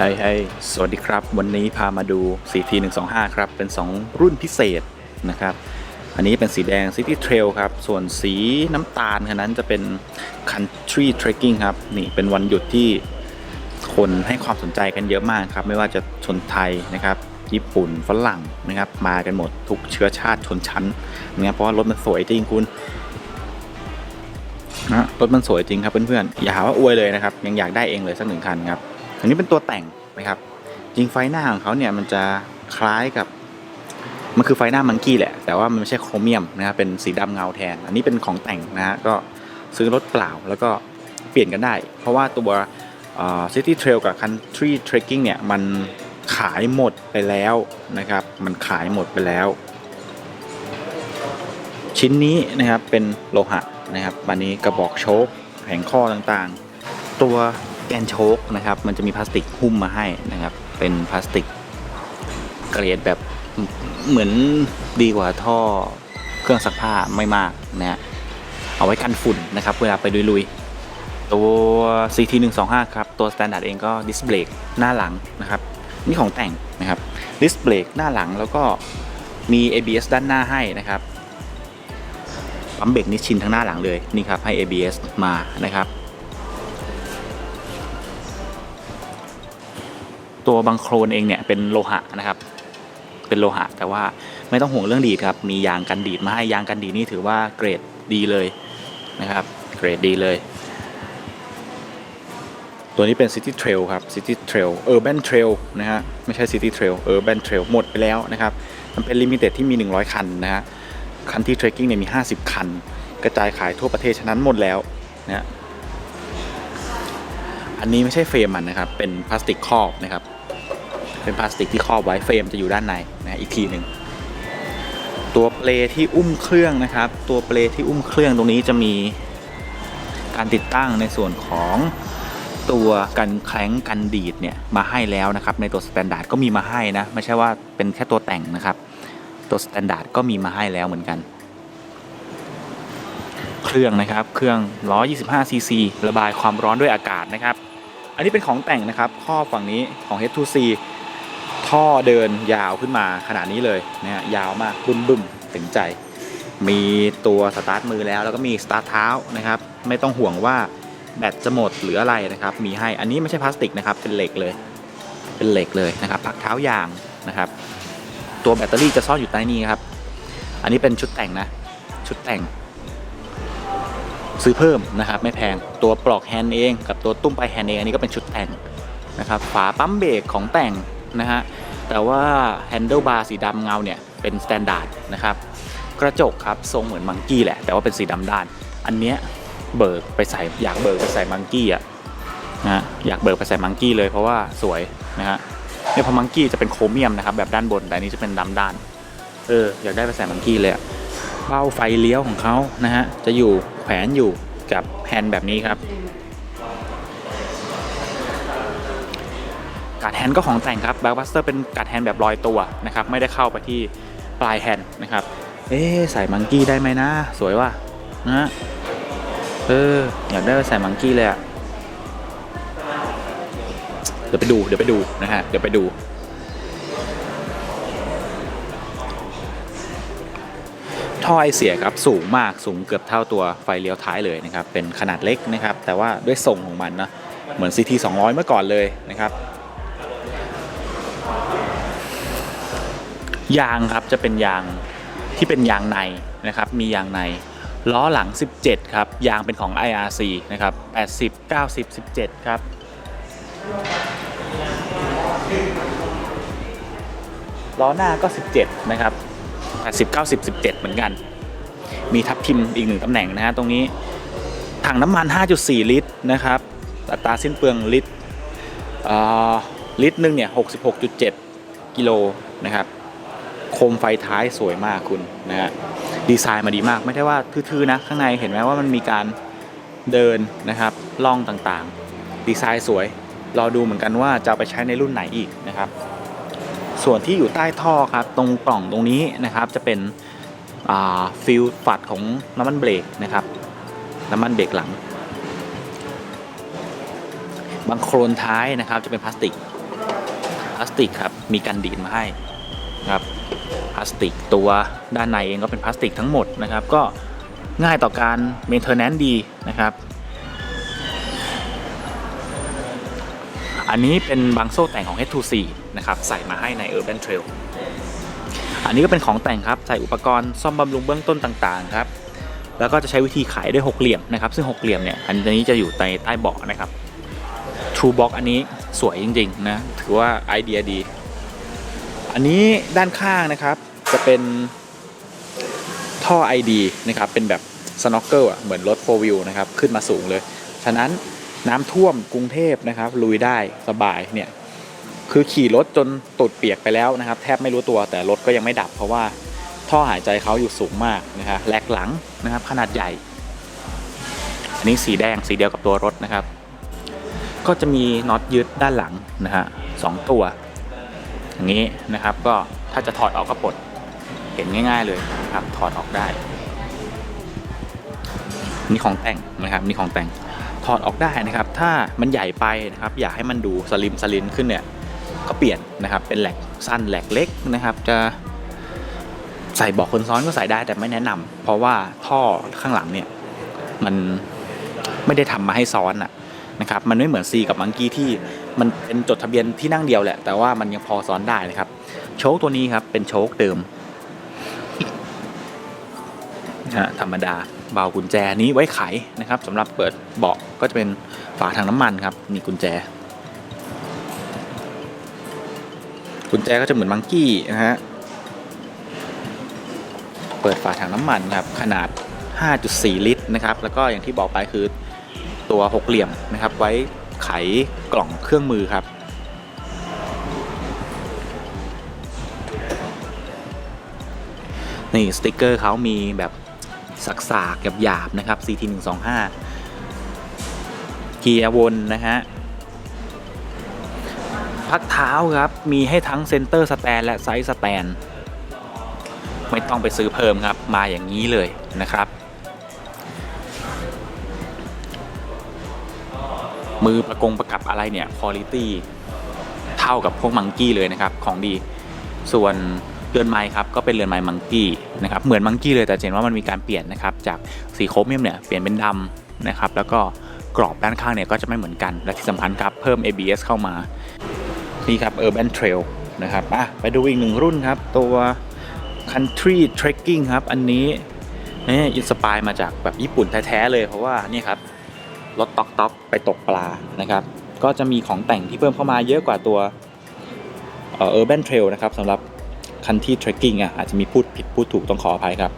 เฮ้ยเฮ้ยสวัสดีครับ วันนี้พามาดู CT 125 ครับ เป็น 2 รุ่นพิเศษนะครับ อันนี้เป็นสีแดง City Trail ครับ ส่วนสีน้ำตาลคันนั้นจะเป็น Country Trekking ครับ นี่เป็นวันหยุดที่คนให้ความสนใจกันเยอะมากครับ ไม่ว่าจะชนไทยนะครับ ญี่ปุ่น ฝรั่งนะครับ มากันหมดทุกเชื้อชาติชนชั้นนะครับเพราะว่ารถมันสวยจริงคุณนะรถมันสวยจริงครับเพื่อนๆ อย่าหาว่าอวยเลยนะครับ ยังอยากได้เองเลยสักหนึ่งคันครับ อันนี้เป็นตัวแต่งนะครับจริงไฟหน้าของเขาเนี่ยมันจะคล้ายกับมันคือไฟหน้ามังกี้แหละ แต่ว่ามันไม่ใช่โครเมียมนะครับเป็นสีดำเงาแทน อันนี้เป็นของแต่งนะฮะก็ซื้อรถเปล่าแล้วก็เปลี่ยนกันได้ เพราะว่าตัวซิตี้เทรลกับ Country Trekking เนี่ยมันขายหมดไปแล้วนะครับ มันขายหมดไปแล้ว ชิ้นนี้นะครับเป็นโลหะนะครับอันนี้กระบอกโชคแผงข้อต่างๆ ตัว แกนโชคนะครับ มันจะมีพลาสติกหุ้มมาให้นะครับ เป็นพลาสติกเกรดแบบเหมือนดีกว่าท่อเครื่องซักผ้าไม่มากนะฮะเอาไว้กันฝุ่นนะครับ เวลาไปลุยๆตัว CT 1 2 5 ครับ ตัว Standard เองก็ดิสเบรกหน้าหลังนะครับ นี่ของแต่งนะครับดิสเบรกหน้าหลังแล้วก็มี ABS ด้านหน้าให้นะครับปั๊มเบรกนี่ชินทั้งหน้าหลังเลยนี่ครับให้ ABS มานะครับ ตัวบังโครนเองเนี่ยเป็นโลหะนะครับ เป็นโลหะ แต่ว่าไม่ต้องห่วงเรื่องดีดครับ มียางกันดีดมาให้ยางกันดีดนี่ถือว่าเกรดดีเลยนะครับ เกรดดีเลย ตัวนี้เป็น City Trail ครับ City Trail Urban Trail นะฮะ ไม่ใช่ City Trail Urban Trail หมดไปแล้วนะครับ มันเป็น Limited ที่มี 100 คันนะฮะ คันที่เทรคกิ้งเนี่ยมี 50 คัน กระจายขายทั่วประเทศฉะนั้นหมดแล้วนะอันนี้ไม่ใช่เฟรมมันนะครับ เป็นพลาสติกครอบนะครับ เป็นพลาสติกที่ครอบไว้เฟรมจะอยู่ด้านในนะอีกทีหนึ่งตัวเปลที่อุ้มเครื่องนะครับ ตัวเปลที่อุ้มเครื่องตรงนี้จะมีการติดตั้งในส่วนของตัวกันแคล้งกันดีดเนี่ยมาให้แล้วนะครับ ในตัวสแตนดาร์ดก็มีมาให้นะ ไม่ใช่ว่าเป็นแค่ตัวแต่งนะครับ ตัวสแตนดาร์ดก็มีมาให้แล้วเหมือนกัน เครื่องนะครับ เครื่อง 125ซีซีระบายความร้อนด้วยอากาศนะครับ อันนี้เป็นของแต่งนะครับ ข้อฝั่งนี้ของ H2C ท่อเดินยาวขึ้นมาขนาดนี้เลยนะฮะยาวมากบึ้มบึ้มถึงใจ มีตัวสตาร์ทมือแล้วแล้วก็มีสตาร์ทเท้านะครับ ไม่ต้องห่วงว่าแบตจะหมดหรืออะไรนะครับ มีให้อันนี้ไม่ใช่พลาสติกนะครับเป็นเหล็กเลย เป็นเหล็กเลยนะครับพักเท้ายางนะครับ ตัวแบตเตอรี่จะซ่อนอยู่ใต้นี้ครับ อันนี้เป็นชุดแต่งนะ ชุดแต่ง ซื้อเพิ่มนะครับ ไม่แพงตัวปลอกแฮนด์เอง กับตัวตุ้มปลายแฮนด์เองอันนี้ก็เป็นชุดแต่งนะครับ ฝาปั๊มเบรกของแต่งนะฮะ แต่ว่าแฮนเดิลบาร์สีดำเงาเนี่ยเป็นสแตนดาร์ดนะครับ กระจกครับทรงเหมือนมังกี้แหละ แต่ว่าเป็นสีดำด้าน อันเนี้ยเบิกไปใส่อยากเบิกไปใส่มังกี้อะนะฮะอยากเบิกไปใส่มังกี้เลยเพราะว่าสวยนะฮะเนี่ยพอมังกี้จะเป็นโครเมียมนะครับแบบด้านบนแต่อันนี้จะเป็นดำด้าน เอออยากได้ไปใส่มังกี้เลยเบ้าไฟเลี้ยวของเขานะฮะจะอยู่แขวนอยู่กับแฮนด์แบบนี้ครับ การ์ดแฮนด์ก็ของแต่งครับแบ็กบัสเตอร์เป็นการ์ดแฮนด์แบบลอยตัวนะครับไม่ได้เข้าไปที่ปลายแฮนด์นะครับเอ๊ใส่มังกี้ได้ไหมนะ สวยว่ะนะฮะเอออยากได้ไปใส่มังกี้เลยอะเดี๋ยวไปดูเดี๋ยวไปดูนะฮะเดี๋ยวไปดูท่อไอเสียครับสูงมากสูงเกือบเท่าตัวไฟเลี้ยวท้ายเลยนะครับเป็นขนาดเล็กนะครับแต่ว่าด้วยทรงของมันนะเหมือน CT 200 เมื่อก่อนเลยนะครับ ยางครับจะเป็นยางที่เป็นยางในนะครับมียางในล้อหลัง 17 ครับ ยางเป็นของ IRC นะครับ 80 90 17 ครับ ล้อหน้าก็ 17 นะครับ 80 90 17 เหมือนกัน มีทับทิมอีกหนึ่งตำแหน่งนะฮะตรงนี้ ถังน้ำมัน 5.4 ลิตรนะครับ อัตราสิ้นเปลืองลิตรอ่อลิตรหนึ่งเนี่ย 66.7 กิโลนะครับ คมไฟท้ายสวยมากคุณนะฮะดีไซน์มาดีมากไม่ได้ว่าทื่อๆนะข้างในเห็นไหมว่ามันมีการเดินนะครับล่องต่างๆ ดีไซน์สวยรอดูเหมือนกันว่าจะไปใช้ในรุ่นไหนอีกนะครับ ส่วนที่อยู่ใต้ท่อครับตรงปล่องตรงนี้นะครับจะเป็นฟิลฝัดของน้ำมันเบรกนะครับน้ำมันเบรกหลังบางโครนท้ายนะครับจะเป็นพลาสติกพลาสติกครับมีกันดีดมาให้ครับ ลาสติกตัวด้านในเองก็เป็นพลาสติกทั้งหมดนะครับ ก็ง่ายต่อการเมนเทอร์แนนดีนะครับ อันนี้เป็นบางโซ่แต่งของ H2C นะครับ ใส่มาให้ใน Urban Trail อันนี้ก็เป็นของแต่งครับ ใส่อุปกรณ์ซ่อมบำรุงเบื้องต้นต่างๆครับ แล้วก็จะใช้วิธีขายด้วยหกเหลี่ยมนะครับ ซึ่งหกเหลี่ยมเนี่ย อันนี้จะอยู่ในใต้เบาะนะครับ True Box อันนี้สวยจริงๆนะ ถือว่าไอเดียดี อันนี้ด้านข้างนะครับ จะเป็นท่อ ID นะครับเป็นแบบสโน k เกิลอะเหมือนรถ4 wheel นะครับขึ้นมาสูงเลย ฉะนั้นน้ำท่วมกรุงเทพนะครับลุยได้สบายเนี่ยคือขี่รถจนตูดเปียกไปแล้วนะครับ แทบไม่รู้ตัวแต่รถก็ยังไม่ดับ เพราะว่าท่อหายใจเขาอยู่สูงมากนะครับแหลกหลังนะครับ ขนาดใหญ่ อันนี้สีแดงสีเดียวกับตัวรถนะครับ ก็จะมีน็อตยึดด้านหลังนะฮะสองตัว อย่างนี้นะครับก็ถ้าจะถอดออกก็ปลด เห็นง่าย ๆ เลยนะครับถอดออกได้ นี่ของแต่งนะครับนี่ของแต่งถอดออกได้นะครับ ถ้ามันใหญ่ไปนะครับ อยากให้มันดูสลิมสลินขึ้นเนี่ยก็เปลี่ยนนะครับ เป็นแหลกสั้นแหลกเล็กนะครับ จะใส่บอกคนซ้อนก็ใส่ได้แต่ไม่แนะนำเพราะว่าท่อข้างหลังเนี่ยมันไม่ได้ทำมาให้ซ้อนอะนะครับ มันไม่เหมือน C กับมังกี้ที่มันเป็นจดทะเบียนที่นั่งเดียวแหละ แต่ว่ามันยังพอซ้อนได้นะครับ โชคตัวนี้ครับเป็นโชคเดิม ธรรมดาเบากุญแจนี้ไว้ไขนะครับสำหรับเปิดเบาะก็จะเป็นฝาถังน้ำมันครับนี่กุญแจ กุญแจก็จะเหมือนมังกี้นะฮะเปิดฝาถังน้ำมันครับขนาด 5.4 ลิตรนะครับแล้วก็อย่างที่บอกไปคือตัวหกเหลี่ยมนะครับ ไว้ไขกล่องเครื่องมือครับนี่สติกเกอร์เขามีแบบ สักๆหยาบนะครับ CT 1 2 5เกียร์วนนะฮะพักเท้าครับ มีให้ทั้งเซนเตอร์สแตนและไซส์สแตนไม่ต้องไปซื้อเพิ่มครับ มาอย่างนี้เลยนะครับ มือประกงประกับอะไรเนี่ยคุณภาพเท่ากับพวกมังกี้เลยนะครับ ของดีส่วน เรือนไม้ครับก็เป็นเรือนไม้มังกี้นะครับเหมือนมังกี้เลยแต่เห็นว่ามันมีการเปลี่ยนนะครับจากสีโครเมียมเนี่ยเปลี่ยนเป็นดำนะครับแล้วก็กรอบด้านข้างเนี่ยก็จะไม่เหมือนกันและที่สำคัญครับเพิ่ม ABS เข้ามานี่ครับ Urban Trail นะครับอะไปดูอีกหนึ่งรุ่นครับ ตัว Country Trekking ครับ อันนี้นี่อินสปายมาจากแบบญี่ปุ่นแท้ๆเลยเพราะว่านี่ครับรถต๊อกต๊อกไปตกปลานะครับ ก็จะมีของแต่งที่เพิ่มเข้ามาเยอะกว่าตัวเออ Urban Trail นะครับสำหรับ Country Trekking อะอาจจะมีพูดผิดพูดถูกต้องขออภัยครับ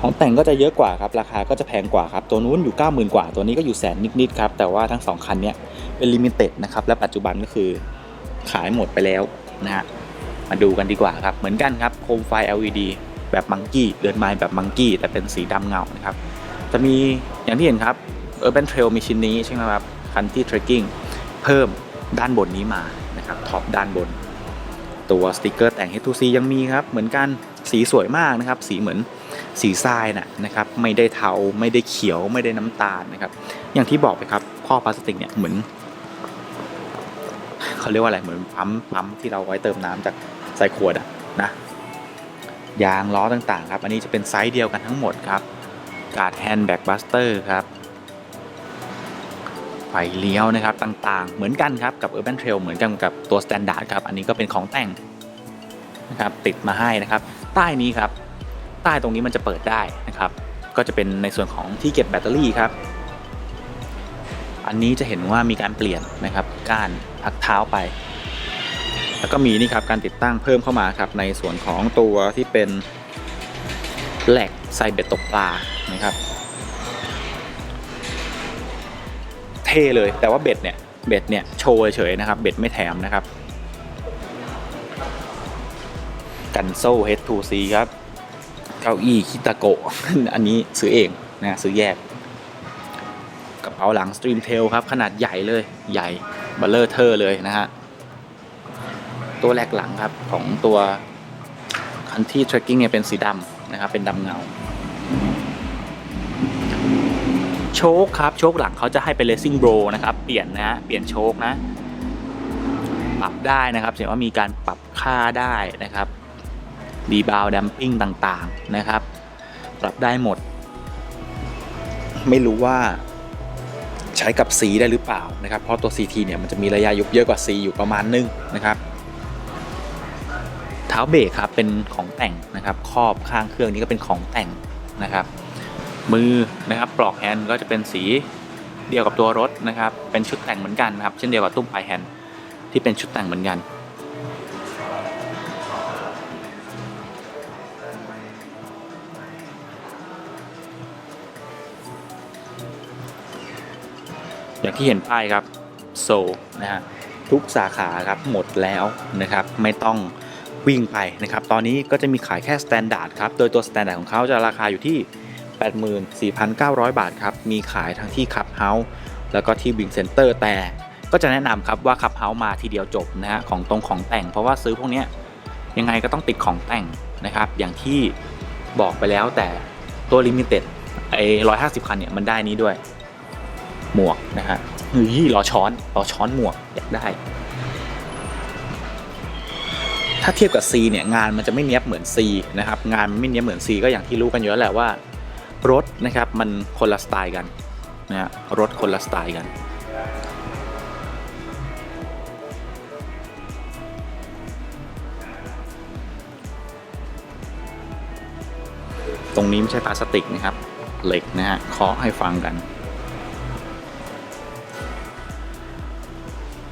ของแต่งก็จะเยอะกว่าครับ ราคาก็จะแพงกว่าครับ ตัวนู้นอยู่ 90,000 กว่า ตัวนี้ก็อยู่แสนนิดๆครับ แต่ว่าทั้งสองคันเนี้ยเป็นลิมิเต็ดนะครับ และปัจจุบันก็คือขายหมดไปแล้วนะฮะ มาดูกันดีกว่าครับ เหมือนกันครับโคมไฟ LED แบบมังกี้เดินไม้แบบมังกี้แต่เป็นสีดำเงานะครับ จะมีอย่างที่เห็นครับ Urban Trail มีชิ้นนี้ใช่ไหมครับ Country Trekking เพิ่มด้านบนนี้มานะครับท็อปด้านบน ตัวสติกเกอร์แต่ง H2C ยังมีครับ เหมือนกันสีสวยมากนะครับ สีเหมือนสีทรายนะนะครับ ไม่ได้เทาไม่ได้เขียวไม่ได้น้ำตาลนะครับ อย่างที่บอกไปครับข้อพลาสติกเนี่ยเหมือนเขาเรียกว่าอะไรเหมือนปั๊มปั๊มที่เราไว้เติมน้ำจากใส่ขวดอะนะยางล้อต่างๆ ครับ อันนี้จะเป็นไซส์เดียวกันทั้งหมดครับ การ์ดแฮนด์แบ็กบัสเตอร์ครับ ไฟเลี้ยวนะครับต่างๆ เหมือนกันครับกับ Urban Trail เหมือนกันกับตัว Standard ครับ อันนี้ก็เป็นของแต่งนะครับติดมาให้นะครับ ใต้นี้ครับ ใต้ตรงนี้มันจะเปิดได้นะครับ ก็จะเป็นในส่วนของที่เก็บแบตเตอรี่ครับ อันนี้จะเห็นว่ามีการเปลี่ยนนะครับ กานพักเท้าไป แล้วก็มีนี่ครับการติดตั้งเพิ่มเข้ามาครับ ในส่วนของตัวที่เป็นแหลกใส่เบ็ดตกปลานะครับ ท่เลย แต่ว่าเบ็ดเนี่ยเบ็ดเนี่ยโชว์เฉยๆนะครับเบ็ดไม่แถมนะครับ กันโซ่ H2C ครับเก้าอี้คิตาโกะอันนี้ซื้อเองนะซื้อแยกกระเป๋าหลัง Stream Tail ครับ ขนาดใหญ่เลยใหญ่เบลเลอร์เทอร์เลยนะฮะตัวแรกหลังครับของตัวคันที่ trekking เนี่ยเป็นสีดำนะครับเป็นดำเงา โชคครับ โชคหลังเขาจะให้เป็น racing bro นะครับ เปลี่ยนนะฮะ เปลี่ยนโชคนะ ปรับได้นะครับเห็นว่ามีการปรับค่าได้นะครับดีบาวดัมปิ้งต่างๆนะครับ ปรับได้หมด ไม่รู้ว่าใช้กับ C ได้หรือเปล่านะครับ เพราะตัว CT เนี่ยมันจะมีระยะยุบเยอะกว่า C อยู่ประมาณนึงนะครับเท้าเบรกครับเป็นของแต่งนะครับครอบข้างเครื่องนี้ก็เป็นของแต่งนะครับ มือนะครับปลอกแฮนด์ก็จะเป็นสีเดียวกับตัวรถนะครับ เป็นชุดแต่งเหมือนกันนะครับ เช่นเดียวกับตุ้มปลายแฮนด์ที่เป็นชุดแต่งเหมือนกัน อย่างที่เห็นป้ายครับโซนะฮะทุกสาขาครับหมดแล้วนะครับ ไม่ต้องวิ่งไปนะครับ ตอนนี้ก็จะมีขายแค่สแตนดาร์ดครับ โดยตัวสแตนดาร์ดของเขาจะราคาอยู่ที่ 84,900 บาทครับ มีขายทั้งที่คับเฮาส์แล้วก็ที่วิงเซ็นเตอร์แต่ก็จะแนะนำครับว่าคับเฮาส์มาทีเดียวจบนะฮะของตรงของแต่ง เพราะว่าซื้อพวกนี้ยังไงก็ต้องติดของแต่งนะครับ อย่างที่บอกไปแล้วแต่ตัวลิมิเต็ดไอ้150คันเนี่ยมันได้นี้ด้วย หมวกนะฮะเฮ้ยรอช้อนรอช้อนหมวกอยากได้ ถ้าเทียบกับ C เนี่ยงานมันจะไม่เนี้ยบเหมือน C นะครับงานมันไม่เนี้ยบเหมือน C ก็อย่างที่รู้กันอยู่แล้วแหละว่า รถนะครับมันคนละสไตล์กันนะฮะรถคนละสไตล์กันตรงนี้ไม่ใช่พลาสติกนะครับ เหล็กนะฮะเคาะให้ฟังกัน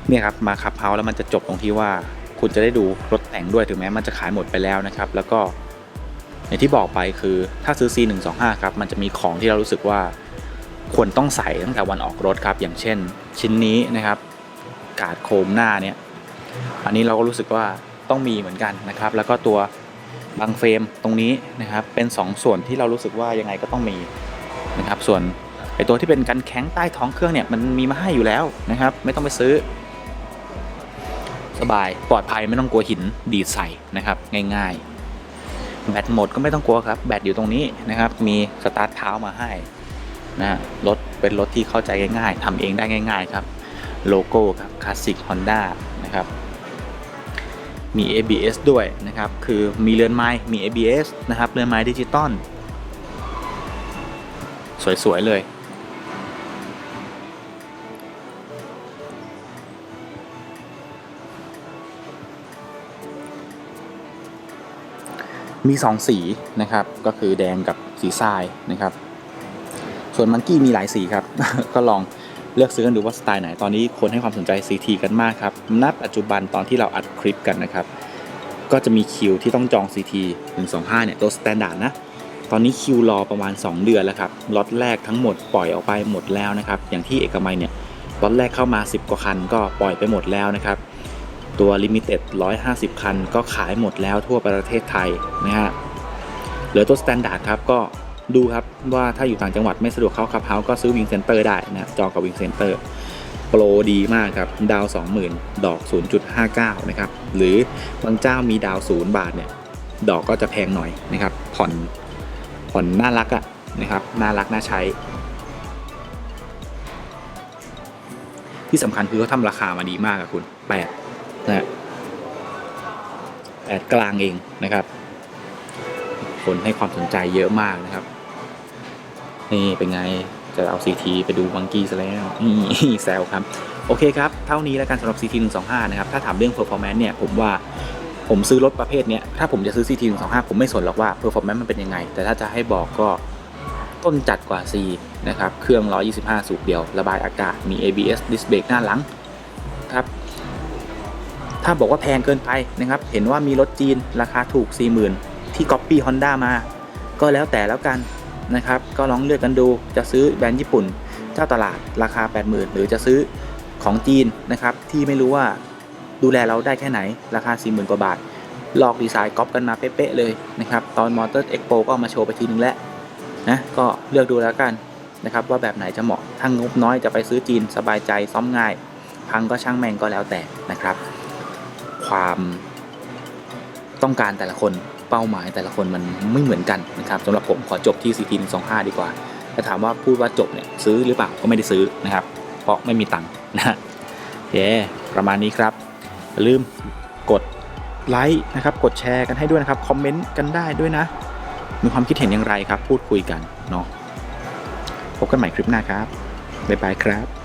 เนี่ยครับมาคับเฮาแล้วมันจะจบตรงที่ว่า คุณจะได้ดูรถแต่งด้วยถึงแม้มันจะขายหมดไปแล้วนะครับ แล้วก็ อย่างที่บอกไปคือถ้าซื้อ C125 ครับมันจะมีของที่เรารู้สึกว่าควรต้องใส่ตั้งแต่วันออกรถครับ อย่างเช่น ชิ้นนี้นะครับ กาดโคมหน้าเนี่ยอันนี้เราก็รู้สึกว่าต้องมีเหมือนกันนะครับ แล้วก็ตัวบังเฟรมตรงนี้นะครับ เป็น 2 ส่วนที่เรารู้สึกว่ายังไงก็ต้องมีนะครับ ส่วนไอตัวที่เป็นกันแข็งใต้ท้องเครื่องเนี่ยมันมีมาให้อยู่แล้วนะครับ ไม่ต้องไปซื้อ สบายปลอดภัยไม่ต้องกลัวหินดีดใส่นะครับ ง่าย ๆ แบตหมดก็ไม่ต้องกลัวครับ แบตอยู่ตรงนี้นะครับ มีสตาร์ทเท้ามาให้นะรถเป็นรถที่เข้าใจง่ายๆทำเองได้ง่าย ๆ ครับโลโก้ครับคลาสสิกฮอนด้านะครับมี ABS ด้วยนะครับ คือมีเรือนไม้ มี ABS นะครับ เรือนไม้ดิจิตอล สวย ๆ เลย มี2สีนะครับก็คือแดงกับสีทรายนะครับ ส่วนมังกี้มีหลายสีครับ ก็ลองเลือกซื้อกันดูว่าสไตล์ไหนตอนนี้คนให้ความสนใจ CT กันมากครับณปัจจุบันตอนที่เราอัดคลิปกันนะครับ ก็จะมีคิวที่ต้องจอง CT 125 เนี่ยตัวสแตนดาร์ดนะ ตอนนี้คิวรอประมาณ 2 เดือนแล้วครับล็อตแรกทั้งหมดปล่อยออกไปหมดแล้วนะครับ อย่างที่เอกมัยเนี่ยล็อตแรกเข้ามา 10 กว่าคันก็ปล่อยไปหมดแล้วนะครับ ตัว Limited 150 คัน ก็ขายหมดแล้วทั่วประเทศไทยนะฮะเหลือตัว Standard ครับก็ดูครับว่าถ้าอยู่ต่างจังหวัดไม่สะดวกเข้าคับเฮาส์ก็ซื้อวิงเซนเตอร์ได้นะจองกับวิงเซนเตอร์โปรดีมากครับ ดาว 20,000 ดอก 0.59 นะครับ หรือบางเจ้ามีดาว 0 บาทเนี่ย ดอกก็จะแพงหน่อยนะครับ ผ่อนผ่อนน่ารักอะนะครับ น่ารักน่าใช้ ที่สำคัญคือเขาทำราคามาดีมากอะคุณแปด นะแปดกลางเองนะครับ คนให้ความสนใจเยอะมากนะครับ นี่เป็นไงจะเอา CT ไปดูบังกี้ซะแล้วนี่แซวครับ โอเคครับ เท่านี้แล้วกันสำหรับ CT 125 นะครับ ถ้าถามเรื่อง performance เนี่ย ผมว่าผมซื้อรถประเภทเนี้ย ถ้าผมจะซื้อ CT 125 ผมไม่สนหรอกว่า performance มันเป็นยังไง แต่ถ้าจะให้บอกก็ต้นจัดกว่า C นะครับ เครื่อง 125 สูบเดียว ระบายอากาศ มี ABS disc brake หน้าหลัง ครับ ถ้าบอกว่าแพงเกินไปนะครับ เห็นว่ามีรถจีนราคาถูก 40,000 ที่ Copy Honda มา ก็แล้วแต่แล้วกันนะครับ ก็ลองเลือกกันดูจะซื้อแบรนด์ญี่ปุ่น เจ้าตลาดราคา 80,000 หรือจะซื้อของจีนนะครับ ที่ไม่รู้ว่าดูแลเราได้แค่ไหนราคา 40,000 กว่าบาท ลอกดีไซน์ก๊อปกันมาเป๊ะๆเลยนะครับ ตอน Motor Expo ก็เอามาโชว์ไปทีนึงแล้วนะก็เลือกดูแล้วกันนะครับว่าแบบไหนจะเหมาะถ้างบน้อยจะไปซื้อจีนสบายใจซ่อมง่าย พังก็ช่างแม่งก็แล้วแต่นะครับ ความต้องการแต่ละคนเป้าหมายแต่ละคนมันไม่เหมือนกันนะครับสำหรับผมขอจบที่ CT 125 ดีกว่าถ้าถามว่าพูดว่าจบเนี่ยซื้อหรือเปล่าก็ไม่ได้ซื้อนะครับ เพราะไม่มีตังค์นะฮะโอเคประมาณนี้ครับอย่าลืมกดไลค์นะครับกดแชร์กันให้ด้วยนะครับคอมเมนต์กันได้ด้วยนะ มีความคิดเห็นอย่างไรครับ พูดคุยกันเนาะพบกันใหม่คลิปหน้าครับบ๊ายบายครับ